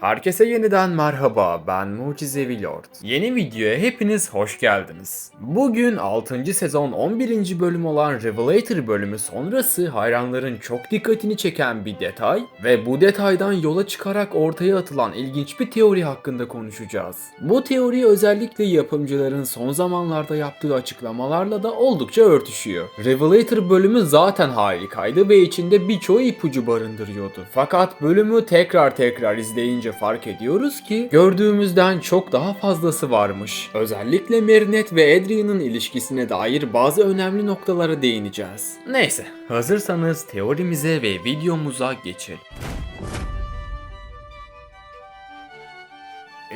Herkese yeniden merhaba, ben Mucizevi Lord. Yeni videoya hepiniz hoş geldiniz. Bugün 6. sezon 11. bölüm olan Revelator bölümü sonrası hayranların çok dikkatini çeken bir detay ve bu detaydan yola çıkarak ortaya atılan ilginç bir teori hakkında konuşacağız. Bu teori özellikle yapımcıların son zamanlarda yaptığı açıklamalarla da oldukça örtüşüyor. Revelator bölümü zaten harikaydı ve içinde birçoğu ipucu barındırıyordu. Fakat bölümü tekrar tekrar izleyince fark ediyoruz ki gördüğümüzden çok daha fazlası varmış. Özellikle Marinette ve Adrian'ın ilişkisine dair bazı önemli noktalara değineceğiz. Neyse, hazırsanız teorimize ve videomuza geçelim.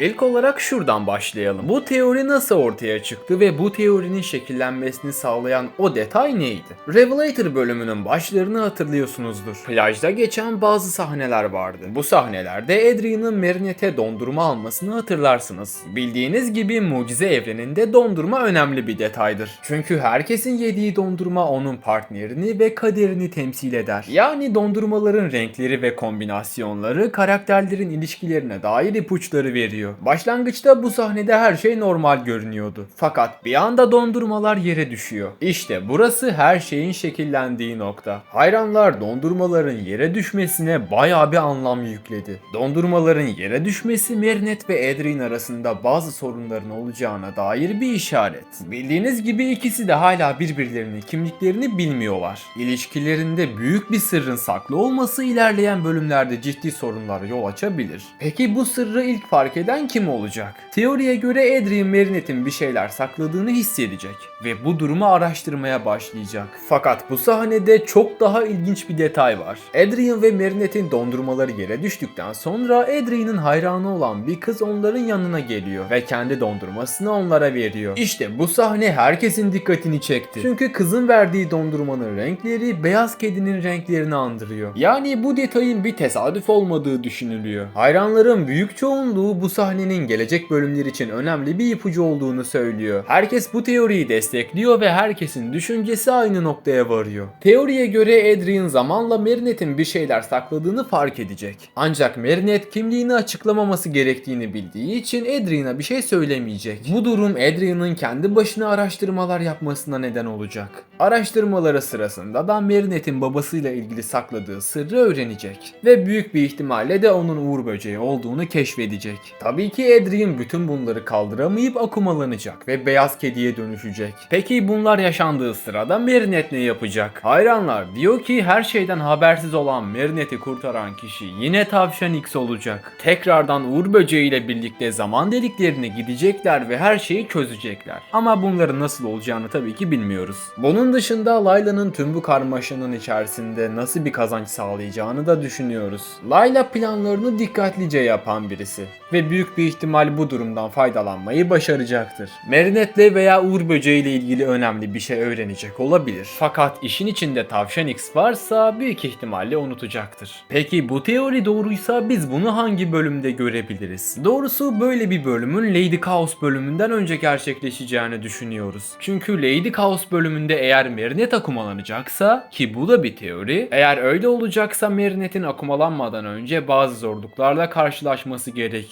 İlk olarak şuradan başlayalım. Bu teori nasıl ortaya çıktı ve bu teorinin şekillenmesini sağlayan o detay neydi? Revelator bölümünün başlarını hatırlıyorsunuzdur. Plajda geçen bazı sahneler vardı. Bu sahnelerde Adrian'ın Marinette'e dondurma almasını hatırlarsınız. Bildiğiniz gibi mucize evreninde dondurma önemli bir detaydır. Çünkü herkesin yediği dondurma onun partnerini ve kaderini temsil eder. Yani dondurmaların renkleri ve kombinasyonları karakterlerin ilişkilerine dair ipuçları veriyor. Başlangıçta bu sahnede her şey normal görünüyordu. Fakat bir anda dondurmalar yere düşüyor. İşte burası her şeyin şekillendiği nokta. Hayranlar dondurmaların yere düşmesine bayağı bir anlam yükledi. Dondurmaların yere düşmesi Marinette ve Adrien arasında bazı sorunların olacağına dair bir işaret. Bildiğiniz gibi ikisi de hala birbirlerinin kimliklerini bilmiyorlar. İlişkilerinde büyük bir sırrın saklı olması ilerleyen bölümlerde ciddi sorunlara yol açabilir. Peki bu sırrı ilk fark eden kim olacak? Teoriye göre Adrien Marinette'in bir şeyler sakladığını hissedecek ve bu durumu araştırmaya başlayacak. Fakat bu sahnede çok daha ilginç bir detay var. Adrien ve Marinette'in dondurmaları yere düştükten sonra Adrien'in hayranı olan bir kız onların yanına geliyor ve kendi dondurmasını onlara veriyor. İşte bu sahne herkesin dikkatini çekti. Çünkü kızın verdiği dondurmanın renkleri beyaz kedinin renklerini andırıyor. Yani bu detayın bir tesadüf olmadığı düşünülüyor. Hayranların büyük çoğunluğu bu sahnenin gelecek bölümler için önemli bir ipucu olduğunu söylüyor. Herkes bu teoriyi destekliyor ve herkesin düşüncesi aynı noktaya varıyor. Teoriye göre Adrien zamanla Marinette'in bir şeyler sakladığını fark edecek. Ancak Marinette kimliğini açıklamaması gerektiğini bildiği için Adrien'a bir şey söylemeyecek. Bu durum Adrien'ın kendi başına araştırmalar yapmasına neden olacak. Araştırmaları sırasında da Marinette'in babasıyla ilgili sakladığı sırrı öğrenecek ve büyük bir ihtimalle de onun uğur böceği olduğunu keşfedecek. Tabii ki Adrien bütün bunları kaldıramayıp akumalanacak ve beyaz kediye dönüşecek. Peki bunlar yaşandığı sırada Marinette ne yapacak? Hayranlar diyor ki her şeyden habersiz olan Marinette'i kurtaran kişi yine Tavşan X olacak. Tekrardan Uğur Böceği ile birlikte zaman deliklerine gidecekler ve her şeyi çözecekler. Ama bunların nasıl olacağını tabii ki bilmiyoruz. Bunun dışında Layla'nın tüm bu karmaşanın içerisinde nasıl bir kazanç sağlayacağını da düşünüyoruz. Layla planlarını dikkatlice yapan birisi ve büyük bir ihtimal bu durumdan faydalanmayı başaracaktır. Marinette'le veya Uğur Böceği ile ilgili önemli bir şey öğrenecek olabilir. Fakat işin içinde Tavşan X varsa büyük ihtimalle unutacaktır. Peki bu teori doğruysa biz bunu hangi bölümde görebiliriz? Doğrusu böyle bir bölümün Lady Chaos bölümünden önce gerçekleşeceğini düşünüyoruz. Çünkü Lady Chaos bölümünde eğer Marinette akumalanacaksa ki bu da bir teori. Eğer öyle olacaksa Marinette'in akumalanmadan önce bazı zorluklarla karşılaşması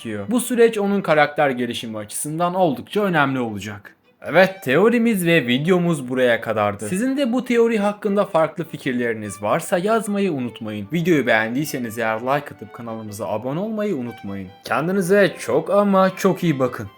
gerekiyor. Bu süreç onun karakter gelişimi açısından oldukça önemli olacak. Evet teorimiz ve videomuz buraya kadardı. Sizin de bu teori hakkında farklı fikirleriniz varsa yazmayı unutmayın. Videoyu beğendiyseniz eğer like atıp kanalımıza abone olmayı unutmayın. Kendinize çok ama çok iyi bakın.